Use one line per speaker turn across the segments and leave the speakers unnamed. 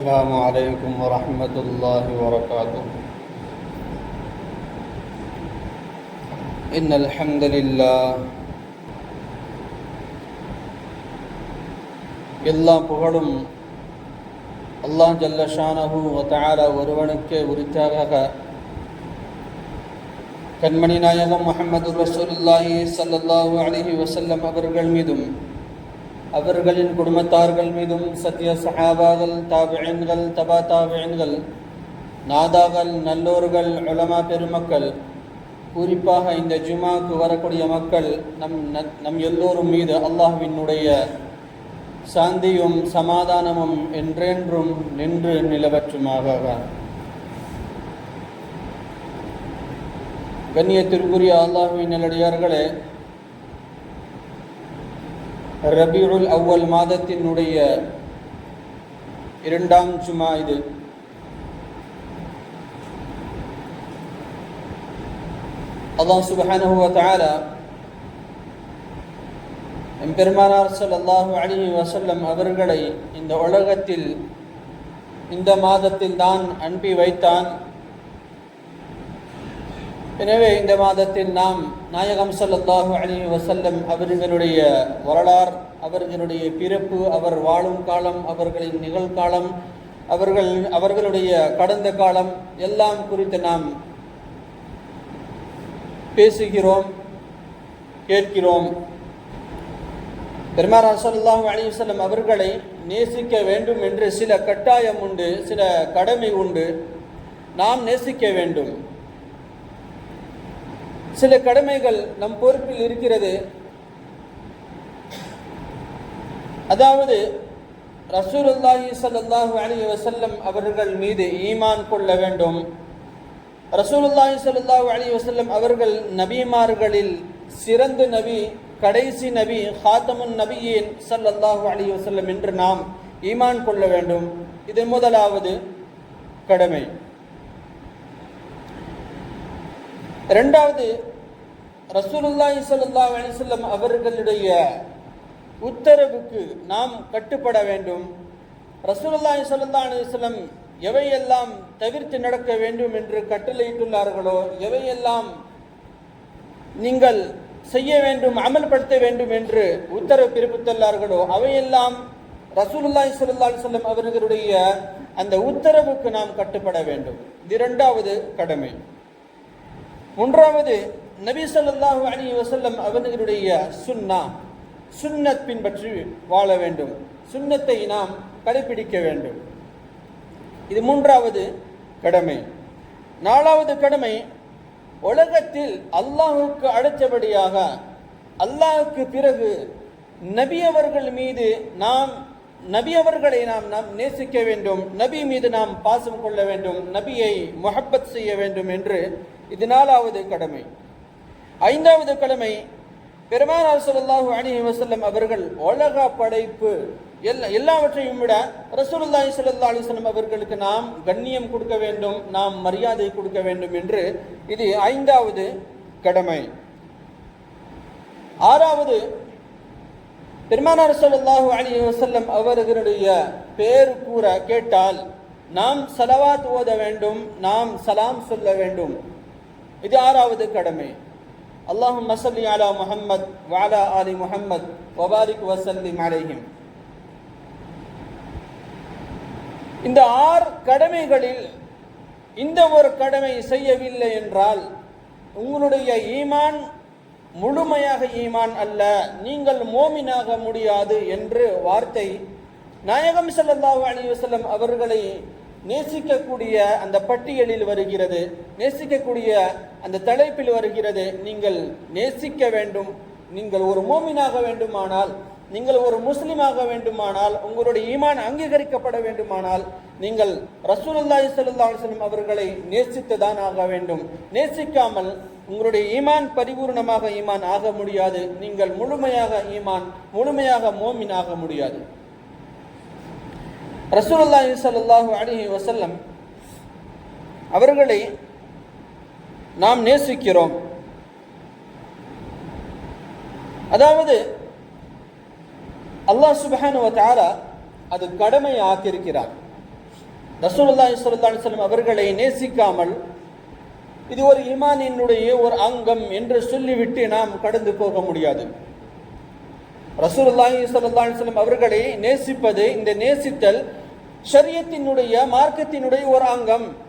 السلام عليكم ورحمة الله وبركاته إن الحمد لله எல்லா புகழும் அல்லாஹ் ஜல்ல ஷானஹு வதஆலா ஒருவனுக்கே உரித்தாக கண்மணி நாயகம் முஹம்மது ரசூலுல்லாஹி ஸல்லல்லாஹு அலைஹி வஸல்லம் அவர்கள் மீதும் அவர்களின் குடும்பத்தார்கள் மீதும் சத்திய சஹாபாகள் தாபியன்கள் தபா தாபியன்கள் நாதாகள் நல்லோர்கள் உலமா பெருமக்கள் குறிப்பாக இந்த ஜுமாக்கு வரக்கூடிய மக்கள் நம் நம் எல்லோரும் மீது அல்லாஹ்வினுடைய சாந்தியும் சமாதானமும் என்றென்றும் நின்று நிலவற்றுமாக. கண்ணியத்திற்குரிய அல்லாஹ்வின் நிலடியார்களே ரபியுல் அவ்வல் மாதத்தினுடைய இரண்டாம் சுமா இது. அல்லாஹ் சுப்ஹானஹு வ தஆலா எம்பெருமானார் ஸல்லல்லாஹு அலைஹி வஸல்லம் அவர்களை இந்த உலகத்தில் இந்த மாதத்தில் தான் அனுப்பி வைத்தான். எனவே இந்த மாதத்தில் நாம் நாயகம் ஸல்லல்லாஹு அலி வசல்லம் அவர்களுடைய வரலாறு அவர்களுடைய பிறப்பு அவர் வாழும் காலம் அவர்களின் நிகழ்காலம் அவர்கள் அவர்களுடைய கடந்த காலம் எல்லாம் குறித்து நாம் பேசுகிறோம் கேட்கிறோம். பெருமானார் சொல்லாஹு அலிவசல்லம் அவர்களை நேசிக்க வேண்டும் என்று சில கட்டாயம் உண்டு சில கடமை உண்டு. நாம் நேசிக்க வேண்டும். சில கடமைகள் நம் பொறுப்பில் இருக்கிறது. அதாவது ரசூலுல்லாஹி ஸல்லல்லாஹு அலி வசல்லம் அவர்கள் மீது ஈமான் கொள்ள வேண்டும். ரசூலுல்லாஹி ஸல்லல்லாஹு அலி வசல்லம் அவர்கள் நபிமார்களில் சிறந்த நபி கடைசி நபி ஹாத்தமுன் நபியின் ஸல்லல்லாஹு அலி வசல்லம் என்று நாம் ஈமான் கொள்ள வேண்டும். இது முதலாவது கடமை. ரெண்டாவது ரசூலுல்லாஹி ஸல்லல்லாஹு அலிசல்லம் அவர்களுடைய உத்தரவுக்கு நாம் கட்டுப்பட வேண்டும். ரசூலுல்லாஹி ஸல்லல்லாஹு அலிசல்லம் எவையெல்லாம் தவிர்த்து நடக்க வேண்டும் என்று கட்டளையிட்டுள்ளார்களோ எவையெல்லாம் நீங்கள் செய்ய வேண்டும் அமல்படுத்த வேண்டும் என்று உத்தரவு பிறப்பித்துள்ளார்களோ அவையெல்லாம் ரசூலுல்லாஹி ஸல்லல்லாஹு அலைஹி அவர்களுடைய அந்த உத்தரவுக்கு நாம் கட்டுப்பட வேண்டும். இது இரண்டாவது கடமை. மூன்றாவது நபி சொல்லாஹு அலி வசல்லம் அவர்களுடைய சுன்னா சுன்னத் பின்பற்றி வாழ வேண்டும். சுன்னத்தை நாம் கடைபிடிக்க வேண்டும். இது மூன்றாவது கடமை. நாலாவது கடமை உலகத்தில் அல்லாஹுக்கு அடுத்தபடியாக அல்லாஹுக்கு பிறகு நபியவர்கள் மீது நாம் நபியவர்களை நாம் நாம் நேசிக்க வேண்டும். நபி மீது நாம் பாசம் கொள்ள வேண்டும். நபியை மொஹப்பத் செய்ய வேண்டும் என்று இது நாலாவது கடமை. ஐந்தாவது கடமை பெருமானார் ஸல்லல்லாஹு அலி வசல்லம் அவர்கள் உலக படைப்பு எல்லா எல்லாவற்றையும் விட ரசூலுல்லாஹி ஸல்லல்லாஹு அலிஸ்லம் அவர்களுக்கு நாம் கண்ணியம் கொடுக்க வேண்டும் நாம் மரியாதை கொடுக்க வேண்டும் என்று இது ஐந்தாவது கடமை. ஆறாவது பெருமானார் ஸல்லல்லாஹு அலி வசல்லம் அவர்களுடைய பேர் கூற கேட்டால் நாம் சலவாத் ஓத வேண்டும் நாம் சலாம் சொல்ல வேண்டும். இது ஆறாவது கடமை. அல்லாஹும் மசல்லி அலா முஹம்மத் வாலா ஆலி முஹம்மத் வபாரிக் வசல்லி அலைஹிம். இந்த ஆறு கடமைகளில் இந்த ஒரு கடமை செய்யவில்லை என்றால் உங்களுடைய ஈமான் முழுமையாக ஈமான் அல்ல நீங்கள் மோமினாக முடியாது என்று வார்த்தை நாயகம் ஸல்லல்லாஹு அலி வஸல்லம் அவர்களை நேசிக்கக்கூடிய அந்த பட்டியலில் வருகிறது. நேசிக்கக்கூடிய அந்த தலைப்பில் வருகிறது. நீங்கள் நேசிக்க வேண்டும். நீங்கள் ஒரு மோமினாக வேண்டுமானால் நீங்கள் ஒரு முஸ்லிமாக வேண்டுமானால் உங்களுடைய ஈமான் அங்கீகரிக்கப்பட வேண்டுமானால் நீங்கள் ரசூலுல்லாஹி ஸல்லல்லாஹு அலைஹி அவர்களை நேசித்துதான் ஆக வேண்டும். நேசிக்காமல் உங்களுடைய ஈமான் பரிபூர்ணமாக ஈமான் ஆக முடியாது. நீங்கள் முழுமையாக ஈமான் முழுமையாக மோமின் ஆக முடியாது. ரசூலுல்லாஹி சல்லாஹூ அலிஹி வசல்லம் அவர்களை நாம் நேசிக்கிறோம். அதாவது அல்லாஹ் சுப்ஹானஹு தாரா அது கடமை ஆக்கியிருக்கிறார் ரசூலுல்லாஹி ஸல்லல்லாஹு அலைஹி அவர்களை நேசிக்காமல் இது ஒரு ஈமானினுடைய ஒரு அங்கம் என்று சொல்லிவிட்டு நாம் கடந்து போக முடியாது. ரசூலுல்லாஹி சொல்லா அலைஹி அவர்களை நேசிப்பது இந்த நேசித்தல் ஷரியத்தினுடைய மார்க்கத்தினுடைய ஒரு அங்கம்.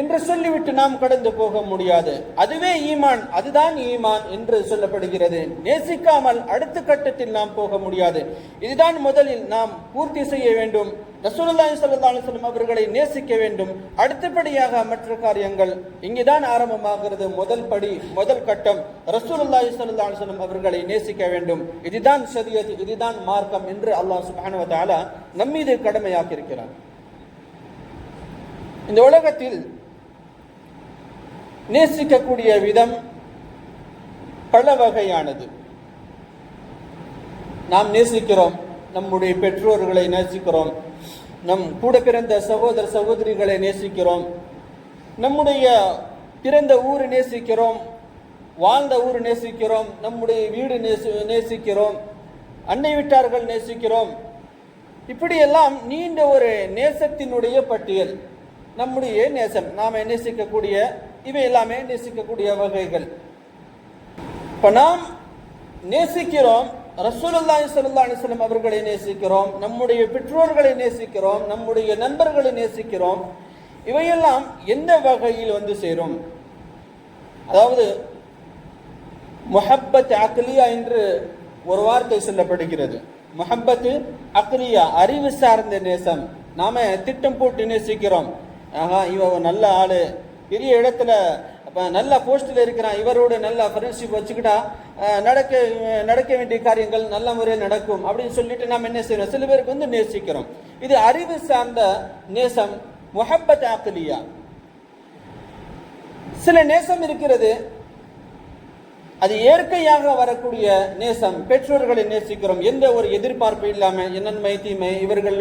என்று சொல்லிவிட்டு நாம் கடந்து போக முடியாது. அதுவே ஈமான் அதுதான் ஈமான் என்று சொல்லப்படுகிறது. நேசிக்காமல் அடுத்த கட்டத்தில் நாம் போக முடியாது. இதுதான் முதலில் நாம் பூர்த்தி செய்ய வேண்டும். ரசூலுல்லாஹி ஸல்லல்லாஹு அலைஹி வஸல்லம் அவர்களை நேசிக்க வேண்டும். அடுத்தபடியாக மற்ற காரியங்கள் இங்குதான் ஆரம்பமாகிறது. முதல் படி முதல் கட்டம் ரசூலுல்லாஹி ஸல்லல்லாஹு அலைஹி வஸல்லம் அவர்களை நேசிக்க வேண்டும். இதுதான் சரியத் இதுதான் மார்க்கம் என்று அல்லாஹ் சுப்ஹானஹு வ தஆலா நம்மீது கடமையாக்கி இருக்கிறார் இந்த உலகத்தில் நேசிக்கக்கூடிய விதம் பல வகையானது. நாம் நேசிக்கிறோம் நம்முடைய பெற்றோர்களை நேசிக்கிறோம் நம் கூட பிறந்த சகோதர சகோதரிகளை நேசிக்கிறோம் நம்முடைய பிறந்த ஊரை நேசிக்கிறோம் வாழ்ந்த ஊர் நேசிக்கிறோம் நம்முடைய வீடு நேசி நேசிக்கிறோம் அன்னை விட்டார்கள் நேசிக்கிறோம் இப்படியெல்லாம் நீண்ட ஒரு நேசத்தினுடைய பட்டியல். நம்முடைய நேசம். நாம் நேசிக்கக்கூடிய இவை எல்லாமே நேசிக்கக்கூடிய வகைகள். இப்போ நாம் நேசிக்கிறோம் ரசூலுல்லாஹி ஸல்லல்லாஹு அலைஹி அவர்களை நேசிக்கிறோம் நம்முடைய பெற்றோர்களை நேசிக்கிறோம் நம்முடைய நண்பர்களை நேசிக்கிறோம். இவையெல்லாம் எந்த வகையில் வந்து சேரும்? அதாவது முஹப்பத் அக்லியா என்று ஒரு வார்த்தை சொல்லப்படுகிறது. முஹப்பத்து அக்ரியா அறிவு சார்ந்த நேசம். நாம திட்டம் போட்டு நேசிக்கிறோம். ஆஹா இவ ஒரு நல்ல ஆளு. பெரிய இடத்துல இப்போ நல்ல போஸ்டில் இருக்கிறான். இவரோட நல்ல ஃப்ரெண்ட்ஷிப் வச்சுக்கிட்டா நடக்க நடக்க வேண்டிய காரியங்கள் நல்ல முறையில் நடக்கும் அப்படின்னு சொல்லிட்டு நாம் என்ன செய்யணும் சில பேருக்கு வந்து நேசிக்கிறோம். இது அறிவு சார்ந்த நேசம் முஹப்பத் ஆக்கலியா சில நேசம் இருக்கிறது அது இயற்கையாக வரக்கூடிய நேசம் பெற்றோர்களை நேசிக்கிறோம். எந்த ஒரு எதிர்பார்ப்பு இல்லாமல் என்னென்மை தீமை இவர்கள்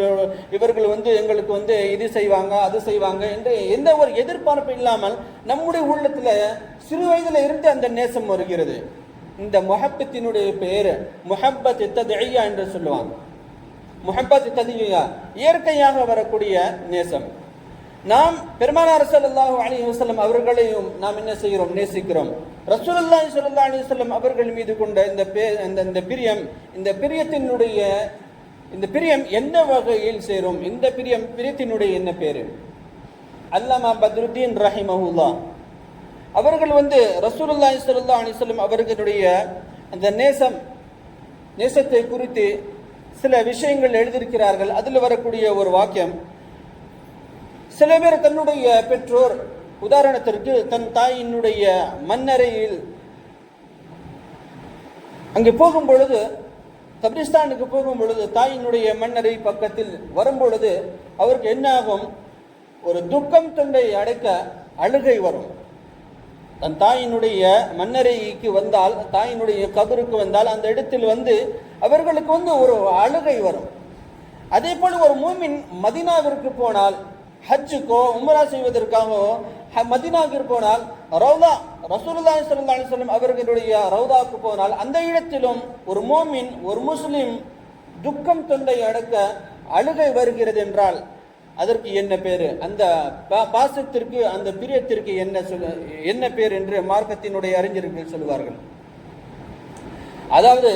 இவர்கள் வந்து எங்களுக்கு வந்து இது செய்வாங்க அது செய்வாங்க என்று எந்த ஒரு எதிர்பார்ப்பு இல்லாமல் நம்முடைய உள்ளத்தில் சிறு வயதில் இருந்து அந்த நேசம் வருகிறது. இந்த முஹப்பத்தினுடைய பெயர் முஹப்பத் ததையா என்று சொல்லுவாங்க. முஹப்பத் ததையா இயற்கையாக வரக்கூடிய நேசம். நாம் பெருமானார் ஸல்லல்லாஹு அலி வசலம் அவர்களையும் நாம் என்ன செய்கிறோம் நேசிக்கிறோம். ரசூலுல்லாஹி சொல்லா அலி வஸல்லம் அவர்கள் மீது கொண்ட இந்த பே- இந்த இந்த பிரியம் இந்த பிரியத்தினுடைய இந்த பிரியம் என்ன வகையில் சேரும்? இந்த பிரியம் பிரியத்தினுடைய என்ன பேரு? அல்லாமா பத்ருத்தீன் ரஹிமஹுல்லா அவர்கள் வந்து ரசூலுல்லாஹி சொல்லா அலி சொல்லம் அவர்களுடைய அந்த நேசம் நேசத்தை குறித்து சில விஷயங்கள் எழுதியிருக்கிறார்கள். அதில் வரக்கூடிய ஒரு வாக்கியம் சில பேர் தன்னுடைய பெற்றோர் உதாரணத்திற்கு தன் தாயினுடைய மண்ணறையில் அங்கே போகும் பொழுது கபிரிஸ்தானுக்கு போகும் பொழுது தாயினுடைய மண்ணறை பக்கத்தில் வரும் பொழுது அவருக்கு என்ன ஆகும் ஒரு துக்கம் தொண்டை அடைக்க அழுகை வரும். தன் தாயினுடைய மண்ணறைக்கு வந்தால் தாயினுடைய கபருக்கு வந்தால் அந்த இடத்தில் வந்து அவர்களுக்கு வந்து ஒரு அழுகை வரும். அதே போல் ஒரு மூமின் மதினாவிற்கு போனால் ஹஜ்ஜுக்கோ உமரா செய்வதற்காகவோ மதினாவுக்கு போனால் ரவுதா ரசூலுல்லா சல்லா அலிஸ்லம் அவர்களுடைய ரவுதாவுக்கு போனால் அந்த இடத்திலும் ஒரு மோமின் ஒரு முஸ்லிம் துக்கம் தொண்டை அடக்க அழுகை வருகிறது என்றால் அதற்கு என்ன பேரு? அந்த பா- பாசத்திற்கு அந்த பிரியத்திற்கு என்ன சொல் என்ன பேர் என்று மார்க்கத்தினுடைய அறிஞர்கள் சொல்வார்கள் அதாவது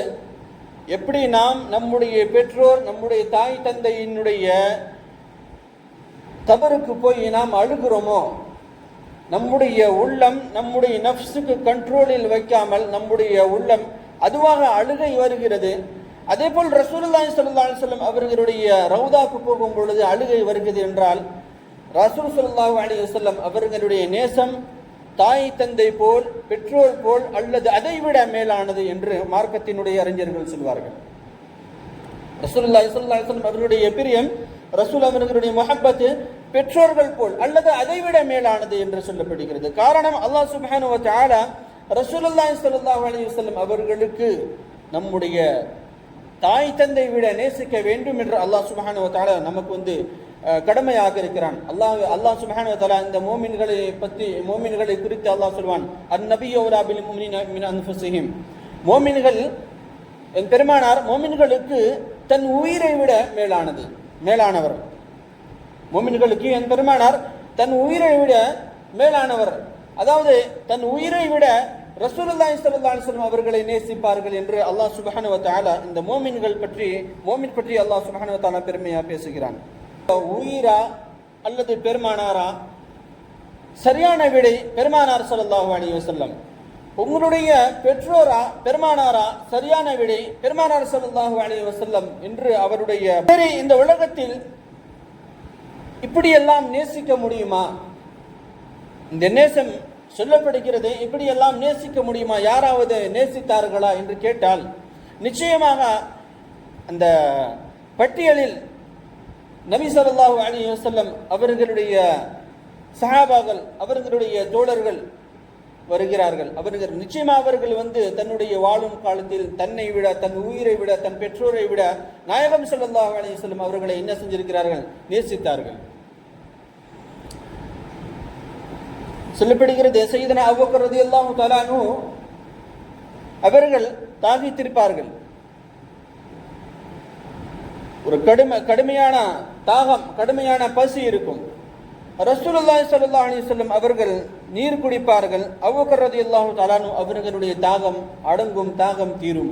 எப்படி நாம் நம்முடைய பெற்றோர் நம்முடைய தாய் தந்தையினுடைய கபருக்கு போய் நாம் அழுகிறோமோ? நம்முடைய உள்ளம் நம்முடைய நஃப்ஸுக்கு கண்ட்ரோலில் வைக்காமல் நம்முடைய உள்ளம் அதுவாக அழுகை வருகிறது. அதே போல் ரசூல்லாய் ஸல்லல்லாஹு அலைஹி அவர்களுடைய ரவுதாக்கு போகும் பொழுது அழுகை வருகிறது என்றால் ரசூல் ஸல்லல்லாஹு அலி வஸல்லம் அவர்களுடைய நேசம் தாய் தந்தை போல் பெற்றோர் போல் அல்லது அதைவிட மேலானது என்று மார்க்கத்தினுடைய அறிஞர்கள் சொல்வார்கள். ரசூல்லாய் ஸல்லல்லாஹு அலைஹி அவர்களுடைய பிரியம் ரசூல் அவர்களுடைய முஹப்பத் பெற்றோர்கள் போல் அல்லது அதைவிட மேலானது என்று சொல்லப்படுகிறது. காரணம் அல்லாஹ் சுப்ஹானஹு வ தஆலா ரசூலுல்லாஹி ஸல்லல்லாஹு அலைஹி அவர்களுக்கு நம்முடைய தாய் தந்தை விட நேசிக்க வேண்டும் என்று அல்லாஹ் சுப்ஹானஹு வ நமக்கு வந்து கடமையாக இருக்கிறான். அல்லாஹ் அல்லாஹ் சுப்ஹானஹு வ இந்த மோமின்களை பற்றி மோமின்களை குறித்து அல்லாஹ் சொல்வான். அந்நபியு அவ்லா பில் முஃமினீன மோமின்கள் என் பெருமானார் மோமின்களுக்கு தன் உயிரை விட மேலானது. மேலானவர். மொமின்களுக்கு என் பெருமானார் தன் உயிரை விட மேலானவர். அதாவது தன் உயிரை விட ரசூலுல்லாஹி ஸல்லல்லாஹு அலைஹி வஸல்லம் அவர்களை நேசிப்பார்கள் என்று அல்லாஹ் சுப்ஹானஹு வ தஆலா இந்த மோமின்கள் பற்றி மோமின் பற்றி அல்லாஹ் சுப்ஹானஹு வ தஆலா பெருமையா பேசுகிறான். உயிரா அல்லது பெருமானாரா? சரியான விடை பெருமானார் ஸல்லல்லாஹு அலைஹி வஸல்லம். உங்களுடைய பெற்றோரா பெருமானாரா சரியான விடை பெருமானார் ஸல்லல்லாஹு அலி வசல்லம் என்று அவருடைய சரி இந்த உலகத்தில் இப்படியெல்லாம் நேசிக்க முடியுமா? இந்த நேசம் சொல்லப்படுகிறது இப்படியெல்லாம் நேசிக்க முடியுமா? யாராவது நேசித்தார்களா என்று கேட்டால் நிச்சயமாக அந்த பட்டியலில் நபி ஸல்லல்லாஹு அலி வசல்லம் அவர்களுடைய சஹாபாக்கள் அவர்களுடைய தோழர்கள் வருகிறார்கள். அவர்கள் நிச்சயமாக அவர்கள் வந்து தன்னுடைய வாழும் காலத்தில் தன்னை விட தன் உயிரை விட தன் பெற்றோரை விட நாயகம் ஸல்லல்லாஹு அலைஹி அவர்களை என்ன செஞ்சிருக்கிறார்கள்? நேசித்தார்கள். சொல்லப்படுகிறது சையதனா அவ்வக்கிறது எல்லாம் தஆலா அவர்கள் தாகித்திருப்பார்கள். ஒரு கடுமை கடுமையான தாகம் கடுமையான பசி இருக்கும். ரசூலுல்லாஹி ஸல்லல்லாஹு அலைஹி வஸல்லம் அவர்கள் நீர் குடிப்பார்கள். அபூபக்கர் ரலியல்லாஹு தஆலா அவர்களுடைய தாகம் அடங்கும் தாகம் தீரும்.